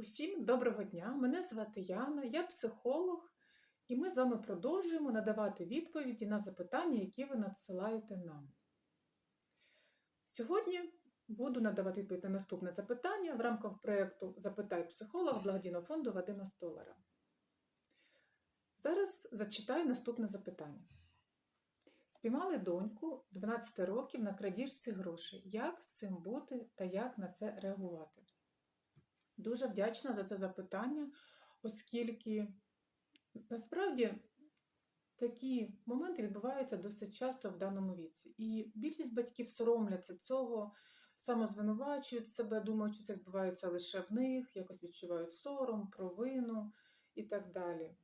Усім доброго дня! Мене звати Яна, я психолог, і ми з вами продовжуємо надавати відповіді на запитання, які ви надсилаєте нам. Сьогодні буду надавати відповідь на наступне запитання в рамках проєкту Запитай психолога благодійного фонду Вадима Столара. Зараз зачитаю наступне запитання. Спіймали доньку 12 років на крадіжці грошей. Як з цим бути та як на це реагувати? Дуже вдячна за це запитання, оскільки насправді такі моменти відбуваються досить часто в даному віці. І більшість батьків соромляться цього, самозвинувачують себе, думають, що це відбувається лише в них, якось відчувають сором, провину і так далі.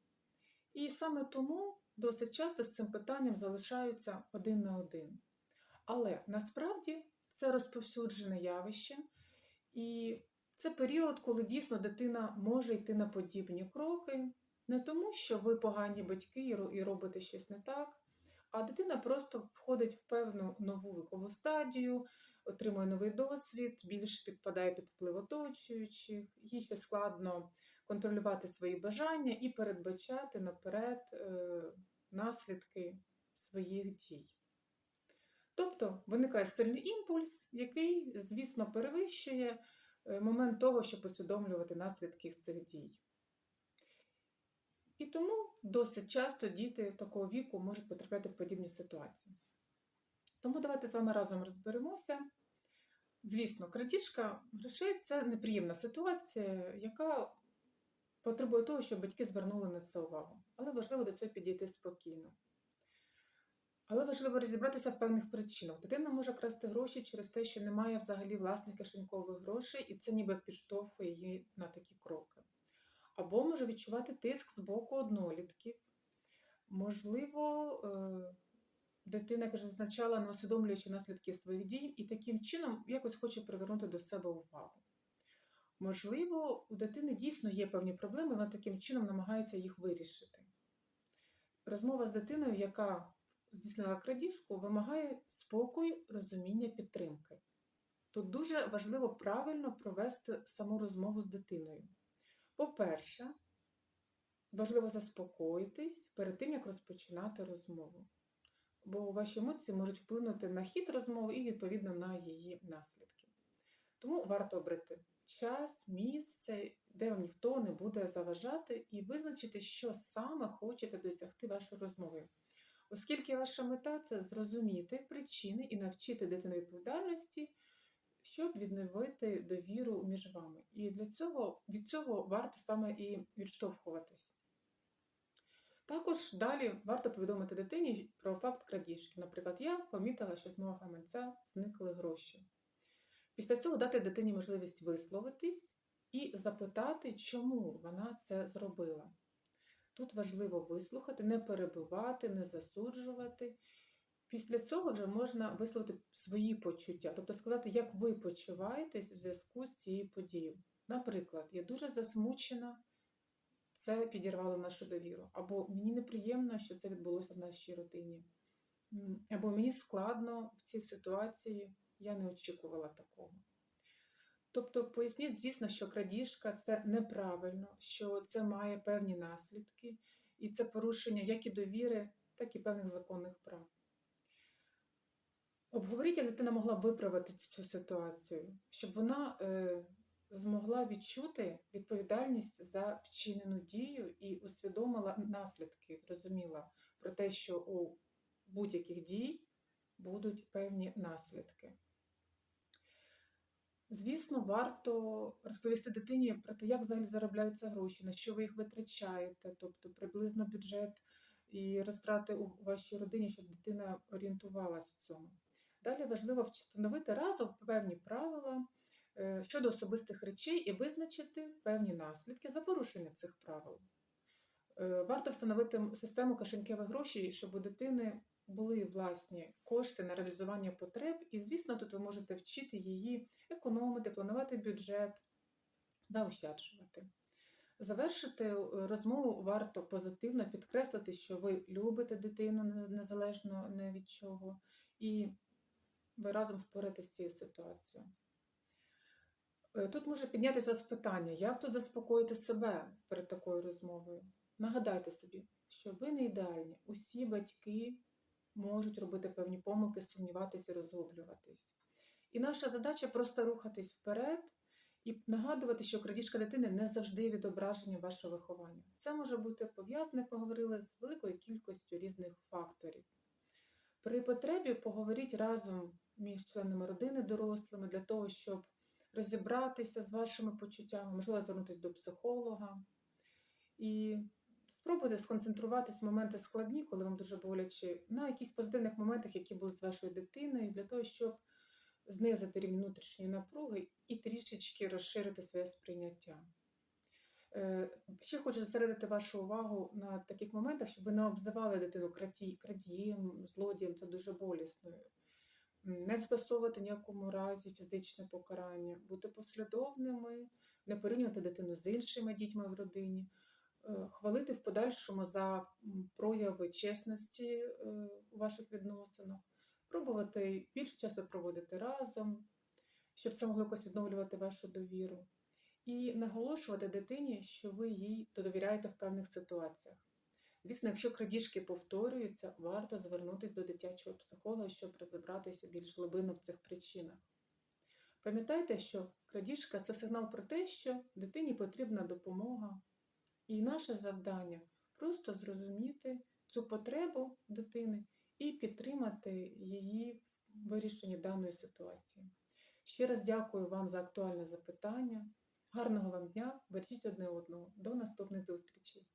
І саме тому досить часто з цим питанням залишаються один на один. Але насправді це розповсюджене явище. І це період, коли дійсно дитина може йти на подібні кроки, не тому, що ви погані батьки і робите щось не так, а дитина просто входить в певну нову вікову стадію, отримує новий досвід, більш підпадає під вплив оточуючих, їй ще складно контролювати свої бажання і передбачати наперед е, наслідки своїх дій. Тобто виникає сильний імпульс, який, звісно, перевищує момент того, щоб усвідомлювати наслідки цих дій. І тому досить часто діти такого віку можуть потрапляти в подібні ситуації. Тому давайте з вами разом розберемося. Звісно, крадіжка грошей це неприємна ситуація, яка потребує того, щоб батьки звернули на це увагу. Але важливо до цього підійти спокійно. Але важливо розібратися в певних причинах. Дитина може красти гроші через те, що немає взагалі власних кишенькових грошей, і це ніби підштовхує її на такі кроки. Або може відчувати тиск з боку однолітків. Можливо, е, дитина, як вже зазначала, не усвідомлюючи наслідки своїх дій, і таким чином якось хоче привернути до себе увагу. Можливо, у дитини дійсно є певні проблеми, вона таким чином намагається їх вирішити. Розмова з дитиною, яка здійснила крадіжку, вимагає спокою, розуміння, підтримки. Тут дуже важливо правильно провести саму розмову з дитиною. По-перше, важливо заспокоїтись перед тим, як розпочинати розмову. Бо ваші емоції можуть вплинути на хід розмови і, відповідно, на її наслідки. Тому варто обрати час, місце, де вам ніхто не буде заважати, і визначити, що саме хочете досягти вашою розмовою. Оскільки ваша мета це зрозуміти причини і навчити дитину відповідальності, щоб відновити довіру між вами. І для цього від цього варто саме і відштовхуватись. Також далі варто повідомити дитині про факт крадіжки. Наприклад, я помітила, що з мого гаманця зникли гроші. Після цього дати дитині можливість висловитись і запитати, чому вона це зробила. Тут важливо вислухати, не перебивати, не засуджувати. Після цього вже можна висловити свої почуття, тобто сказати, як ви почуваєтесь в зв'язку з цією подією. Наприклад, я дуже засмучена, це підірвало нашу довіру. Або мені неприємно, що це відбулося в нашій родині. Або мені складно в цій ситуації, я не очікувала такого. Тобто, поясніть, звісно, що крадіжка це неправильно, що це має певні наслідки, і це порушення як і довіри, так і певних законних прав. Обговоріть, як дитина могла виправити цю ситуацію, щоб вона е, змогла відчути відповідальність за вчинену дію і усвідомила наслідки, зрозуміла про те, що у будь-яких дій будуть певні наслідки. Звісно, варто розповісти дитині про те, як взагалі заробляються гроші, на що ви їх витрачаєте, тобто приблизно бюджет і розтрати у вашій родині, щоб дитина орієнтувалась в цьому. Далі важливо встановити разом певні правила е, щодо особистих речей і визначити певні наслідки за порушення цих правил. Е, варто встановити систему кишенькових грошей, щоб у дитини були власні кошти на реалізування потреб, і, звісно, тут ви можете вчити її економити, планувати бюджет, заощаджувати. Завершити е, розмову варто позитивно підкреслити, що ви любите дитину незалежно не від чого, і ви разом впораєтесь з цією ситуацією. Е, Тут може піднятися вас питання, як тут заспокоїти себе перед такою розмовою. Нагадайте собі, що ви не ідеальні. Усі батьки можуть робити певні помилки, сумніватися, розгублюватись. І наша задача просто рухатись вперед і нагадувати, що крадіжка дитини не завжди відображення вашого виховання. Це може бути пов'язане, як ми говорили, з великою кількістю різних факторів. При потребі поговоріть разом між членами родини дорослими для того, щоб розібратися з вашими почуттями, можливо, звернутися до психолога. І спробуйте сконцентруватись в моменти складні, коли вам дуже боляче, на якісь позитивних моментах, які були з вашою дитиною, для того, щоб знизити рівень внутрішньої напруги і трішечки розширити своє сприйняття. Е, Ще хочу зосередити вашу увагу на таких моментах, щоб ви не обзивали дитину крадієм, злодієм, це дуже болісно. Не застосовувати ніякому разі фізичне покарання, бути послідовними, не порівнювати дитину з іншими дітьми в родині, хвалити в подальшому за прояви чесності е, у ваших відносинах, пробувати більше часу проводити разом, щоб це могло якось відновлювати вашу довіру. І наголошувати дитині, що ви їй довіряєте в певних ситуаціях. Звісно, якщо крадіжки повторюються, варто звернутися до дитячого психолога, щоб розібратися більш глибинно в цих причинах. Пам'ятайте, що крадіжка це сигнал про те, що дитині потрібна допомога. І наше завдання просто зрозуміти цю потребу дитини і підтримати її в вирішенні даної ситуації. Ще раз дякую вам за актуальне запитання. Гарного вам дня, бережіть одне одного. До наступних зустрічей!